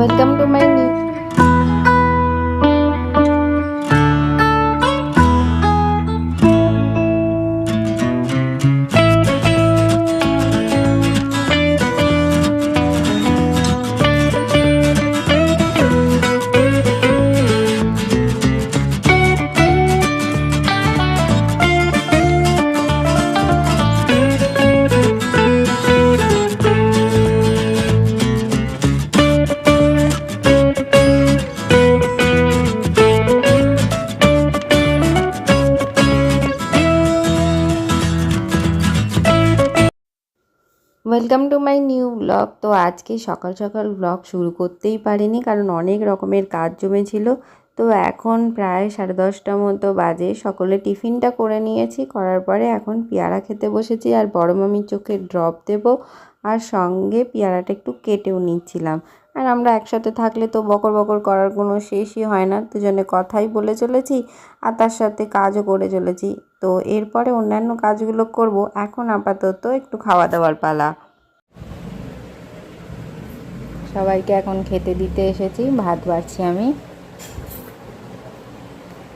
Welcome to my new welcome to my new blog তো আজকে সকাল সকাল ব্লগ শুরু করতেই পারিনি, কারণ অনেক রকমের কাজ জমেছিল। তো এখন প্রায় সাড়ে দশটা মতো বাজে। সকলে টিফিনটা করে নিয়েছি, করার পরে এখন পেয়ারা খেতে বসেছি আর বড় মামির চোখে ড্রপ দেব আর সঙ্গে পেয়ারাটা একটু কেটেও নিচ্ছিলাম। আর আমরা একসাথে থাকলে তো বকর বকর করার কোনো শেষই হয় না, দুজনে কথাই বলে চলেছি আর তার সাথে কাজও করে চলেছি। তো এরপরে অন্যান্য কাজগুলো করব। এখন আপাতত একটু খাওয়া দাওয়ার পালা। সবাইকে এখন খেতে দিতে এসেছি, ভাত বাড়ছি আমি।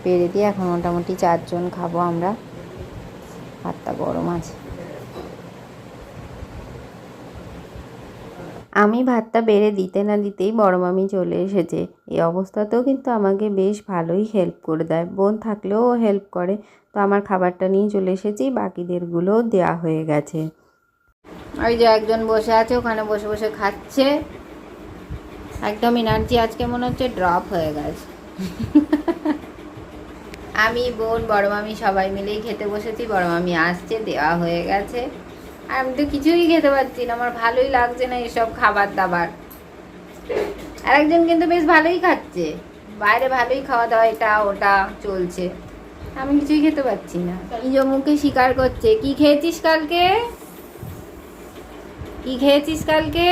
পেরে দিয়ে এখন মোটামুটি চারজন খাব আমরা। ভাতটা গরম আছে। আমি ভাতটা বেড়ে দিতে না দিতেই বড় মামি চলে এসেছে। এই অবস্থাতেও কিন্তু আমাকে বেশ ভালোই হেল্প করে দেয়। বোন থাকলেও হেল্প করে। তো আমার খাবারটা নিয়ে চলে এসেছি। বাকিদেরগুলোও দেওয়া হয়ে গেছে। ওই যে একজন বসে আছে, ওখানে বসে বসে খাচ্ছে। একদম এনার্জি আজকে মনে হচ্ছে ড্রপ হয়ে গেছে। আমি, বোন, বড় মামি সবাই মিলেই খেতে বসেছি। বড় মামি আসছে, দেওয়া হয়ে গেছে। আর আমি তো কিছুই খেতে পারছি না আমার ভালোই লাগছে না এসব খাবার দাবার। আর একজন কিন্তু বেশ ভালোই খাচ্ছে। বাইরে ভালোই খাওয়া দাওয়া এটা ওটা চলছে। আমি কিছুই খেতে পারছি না। নিজ মুখে স্বীকার করছে। কি খেয়েছিস কালকে? কি খেয়েছিস কালকে?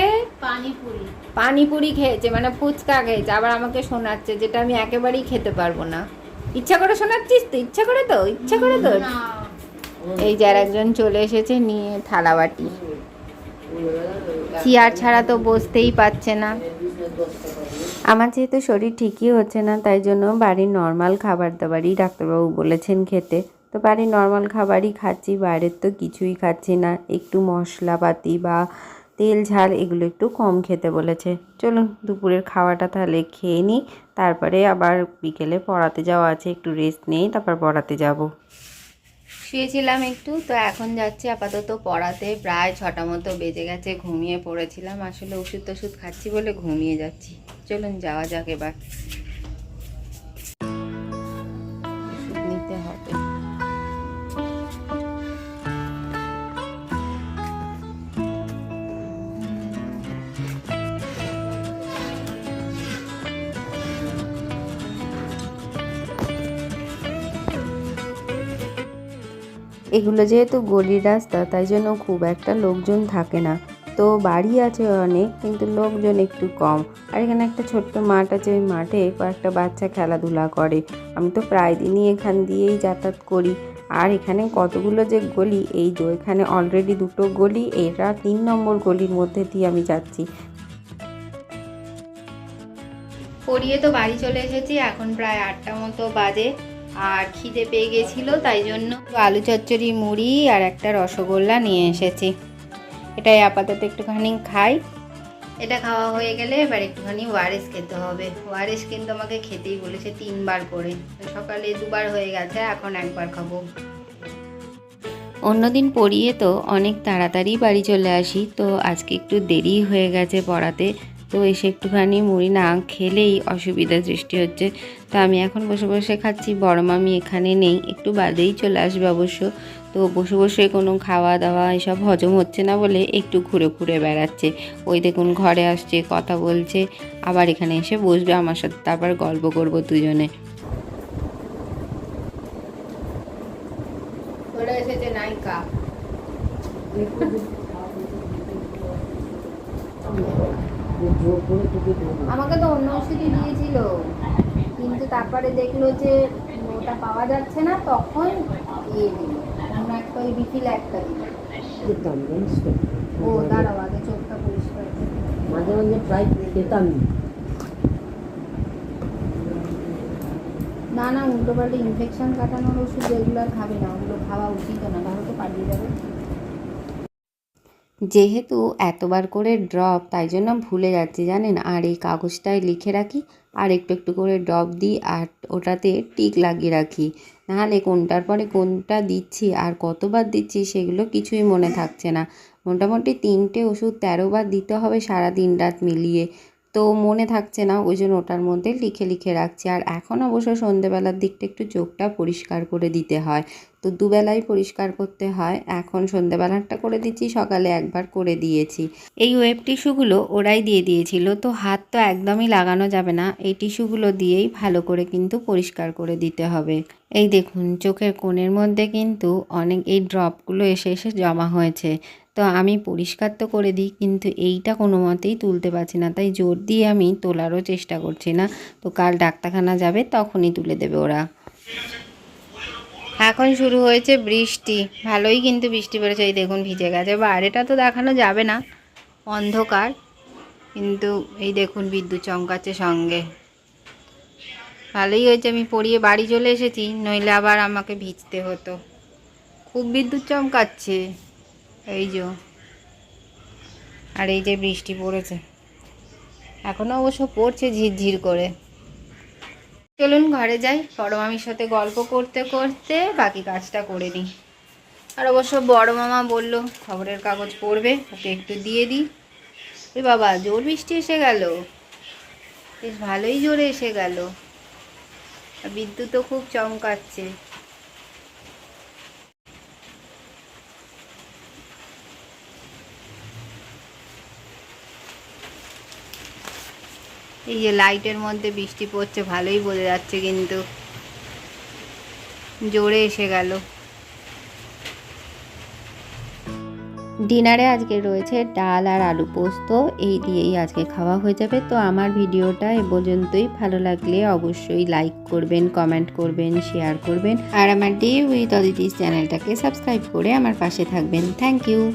পানিপুরি। পানিপুরি খেয়েছে মানে ফুচকা খেয়েছে। আবার আমাকে শোনাচ্ছে যেটা আমি একেবারেই খেতে পারব না। ইচ্ছা করে শোনাচ্ছিস তো? ইচ্ছা করে তো? ইচ্ছা করে তো? এই যার একজন চলে এসেছে নিয়ে থালা বাটি। চেয়ার ছাড়া তো বসতেই পারছে না। আমার যেহেতু শরীর ঠিকই হচ্ছে না, তাই জন্য বাড়ির নর্মাল খাবার দাবারই ডাক্তারবাবু বলেছেন খেতে। তো বাড়ির নর্মাল খাবারই খাচ্ছি, বাইরের তো কিছুই খাচ্ছি না। একটু মশলাপাতি বা তেল, ঝাল এগুলো একটু কম খেতে বলেছে। চলুন দুপুরের খাওয়াটা তাহলে খেয়ে নিই, তারপরে আবার বিকেলে পড়াতে যাওয়া আছে, একটু রেস্ট নেই তারপর পড়াতে যাব। শুয়েছিলাম একটু, তো এখন যাচ্ছি আপাতত পড়াতে। প্রায় ছটা মতো বেজে গেছে, ঘুমিয়ে পড়েছিলাম। আসলে ওষুধ টষুধ খাচ্ছি বলে ঘুমিয়ে যাচ্ছি। চলুন যাওয়া যাক এবার। এগুলো যেহেতু গলির রাস্তা, তাই জন্য খুব একটা লোকজন থাকে না। তো বাড়ি আছে অনেক, কিন্তু লোকজন একটু কম। আর এখানে একটা ছোট্ট মাঠ আছে, ওই মাঠে কয়েকটা বাচ্চা খেলাধুলা করে। আমি তো প্রায় দিনই এখান দিয়েই যাতায়াত করি। আর এখানে কতগুলো যে গলি, এই যে এখানে অলরেডি দুটো গলি এটা তিন নম্বর গলির মধ্যে দিয়ে আমি যাচ্ছি। পড়িয়ে তো বাড়ি চলে এসেছি, এখন প্রায় আটটা মতো বাজে। আর খিদে পেয়ে গেছিল, তাই জন্য আলু চচ্চড়ি, মুড়ি আর একটা রসগোল্লা নিয়ে এসেছি। এটাই আপাতত একটুখানি খাই। এটা খাওয়া হয়ে গেলে এবার একটুখানি ওয়ারেস খেতে হবে। ওয়ারেস কিন্তু আমাকে খেতেই বলেছে তিনবার করে। সকালে দুবার হয়ে গেছে, এখন একবার খাব। অন্যদিন পড়িয়ে তো অনেক তাড়াতাড়ি বাড়ি চলে আসি, তো আজকে একটু দেরি হয়ে গেছে পড়াতে। তো এসে একটুখানি মুড়ি না খেলেই অসুবিধা সৃষ্টি হচ্ছে। তো আমি এখন বসে বসে খাচ্ছি বড় মামি এখানে নেই একটু বাদেই চলে আসবে অবশ্য। তো বসে বসে কোনো খাওয়া দাওয়া এসব হজম হচ্ছে না বলে একটু ঘুরে ঘুরে বেড়াচ্ছে। ওই দেখুন ঘরে আসছে কথা বলছে আবার এখানে এসে বসবে আমার সাথে তারপর গল্প করব দুজনে। চলে এসেছে নায়িকা। আমাকে তো অন্য ওষুধই দিয়েছিল। কিন্তু তারপরে দেখল যে ওটা পাওয়া যাচ্ছে না তখন ইয়ে দিল। অন্য একটা ওই বিপিল একটা দিল। ও দাঁড়াও আগে চোখটা পরিষ্কার মাঝে মাঝে প্রায় খেতাম। না না উল্টো পাল্টে ইনফেকশান কাটানোর ওষুধ যেগুলো খাবে না ওগুলো খাওয়া উচিত না তাহলে তো পালিয়ে যাবে। যেহেতু এতবার করে ড্রপ তাই জন্য ভুলে যাচ্ছি, জানেন? আর এই কাগজটায় লিখে রাখি, আর একটু একটু করে ড্রপ দিই, আর ওটাতে টিক লাগিয়ে রাখি। নাহলে কোনটার পরে কোনটা দিচ্ছি, আর কতবার দিচ্ছি, সেগুলো কিছুই মনে থাকছে না। মোটামুটি তিনটে ওষুধ তেরোবার দিতে হবে সারা দিন রাত মিলিয়ে। তো মনে থাকছে না, ওই জন্য ওটার মধ্যে লিখে লিখে রাখছি। আর এখন অবশ্য সন্ধেবেলার দিকটা একটু চোখটা পরিষ্কার করে দিতে হয়। তো দুবেলাই পরিষ্কার করতে হয়। এখন সন্ধেবেলাটা করে দিচ্ছি, সকালে একবার করে দিয়েছি। এই ওয়েব টিস্যুগুলো ওরাই দিয়ে দিয়েছিল। তো হাত তো একদমই লাগানো যাবে না। এই টিস্যুগুলো দিয়েই ভালো করে কিন্তু পরিষ্কার করে দিতে হবে। এই দেখুন, চোখের কোণের মধ্যে কিন্তু অনেক, এই ড্রপগুলো এসে এসে জমা হয়েছে। তো আমি পরিষ্কার তো করে দিই, কিন্তু এইটা কোনো মতেই তুলতে পারছি না। তাই জোর দিয়ে আমি তোলারও চেষ্টা করছি না। তো কাল ডাক্তারখানা যাবে, তখনই তুলে দেবে ওরা। এখন শুরু হয়েছে বৃষ্টি। ভালোই কিন্তু বৃষ্টি পড়েছে। এই দেখুন ভিজে গেছে। বাইরেটা তো দেখানো যাবে না। অন্ধকার। কিন্তু এই দেখুন বিদ্যুৎ চমকাচ্ছে সঙ্গে। ভালোই হয়েছে। আমি পড়িয়ে বাড়ি চলে এসেছি। নইলে আবার আমাকে ভিজতে হতো। খুব বিদ্যুৎ চমকাচ্ছে। এই যে আর এই যে বৃষ্টি পড়েছে। এখনও অবশ্য পড়ছে ঝিরঝির করে। চলুন ঘরে যাই। বড় মামির সাথে গল্প করতে করতে বাকি কাজটা করে নিই। আর অবশ্য বড় মামা বলল, খবরের কাগজ পড়বে, ওকে একটু দিয়ে দিই। ওই বাবা, জোর বৃষ্টি এসে গেল? বেশ ভালোই জোরে এসে গেল। বিদ্যুৎও খুব চমকাচ্ছে। এই যে লাইটের মধ্যে বৃষ্টি পড়ছে, ভালোই বোঝা যাচ্ছে কিন্তু। জোরে এসে গেল। ডিনারে আজকে রয়েছে ডাল আর আলু পোস্ত, এই দিয়েই আজকে খাওয়া হয়ে যাবে। তো আমার ভিডিওটা এ পর্যন্তই। ভালো লাগলে অবশ্যই লাইক করবেন, কমেন্ট করবেন, শেয়ার করবেন। আর আমার ডে উইথ অদিতিস চ্যানেলটাকে সাবস্ক্রাইব করে আমার পাশে থাকবেন। Thank you.